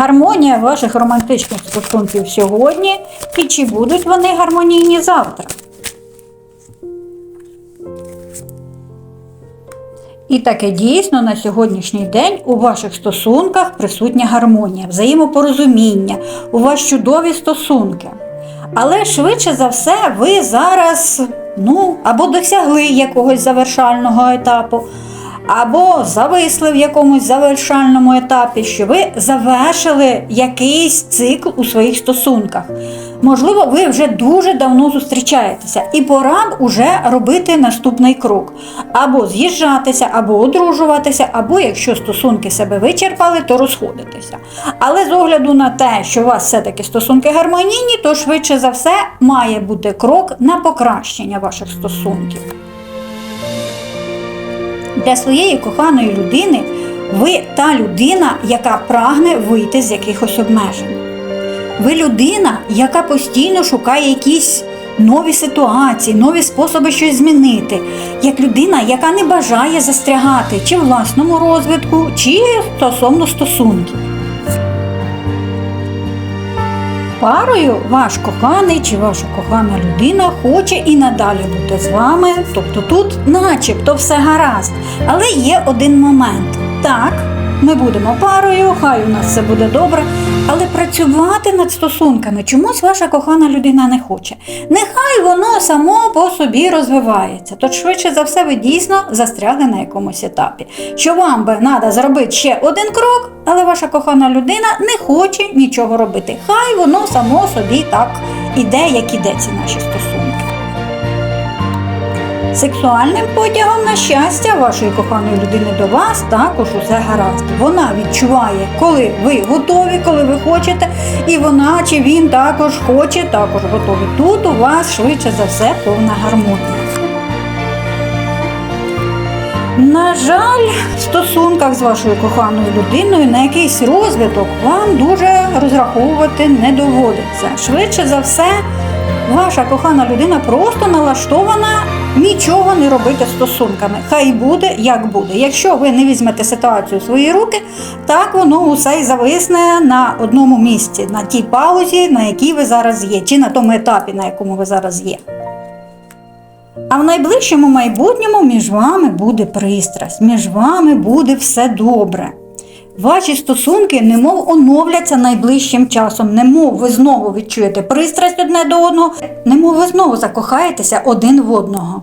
гармонія ваших романтичних стосунків сьогодні і чи будуть вони гармонійні завтра? І таке дійсно на сьогоднішній день у ваших стосунках присутня гармонія, взаємопорозуміння, у вас чудові стосунки. Але швидше за все, ви зараз ну, або досягли якогось завершального етапу, або зависли в якомусь завершальному етапі, що ви завершили якийсь цикл у своїх стосунках. Можливо, ви вже дуже давно зустрічаєтеся, і пора б уже робити наступний крок: або з'їжджатися, або одружуватися, або якщо стосунки себе вичерпали, то розходитися. Але з огляду на те, що у вас все-таки стосунки гармонійні, то швидше за все має бути крок на покращення ваших стосунків. Для своєї коханої людини ви та людина, яка прагне вийти з якихось обмежень. Ви людина, яка постійно шукає якісь нові ситуації, нові способи щось змінити. Як людина, яка не бажає застрягати чи власному розвитку, чи стосовно стосунків. Парою ваш коханий чи ваша кохана людина хоче і надалі бути з вами. Тобто тут начебто все гаразд. Але є один момент. Так, ми будемо парою, хай у нас все буде добре, але працювати над стосунками чомусь ваша кохана людина не хоче. Нехай воно само по собі розвивається. То швидше за все ви дійсно застрягли на якомусь етапі. Що вам би треба зробити ще один крок, але ваша кохана людина не хоче нічого робити. Хай воно само собі так іде, як іде ці наші стосунки. Сексуальним потягом на щастя вашої коханої людини до вас також усе гаразд. Вона відчуває, коли ви готові, коли ви хочете, і вона чи він також хоче, також готові. Тут у вас швидше за все повна гармонія. На жаль, в стосунках з вашою коханою людиною на якийсь розвиток вам дуже розраховувати не доводиться. Швидше за все, ваша кохана людина просто налаштована нічого не робити стосунками. Хай буде, як буде. Якщо ви не візьмете ситуацію в свої руки, так воно усе й зависне на одному місці, на тій паузі, на якій ви зараз є, чи на тому етапі, на якому ви зараз є. А в найближчому майбутньому між вами буде пристрасть, між вами буде все добре. Ваші стосунки немов оновляться найближчим часом, немов ви знову відчуєте пристрасть одне до одного, немов ви знову закохаєтеся один в одного.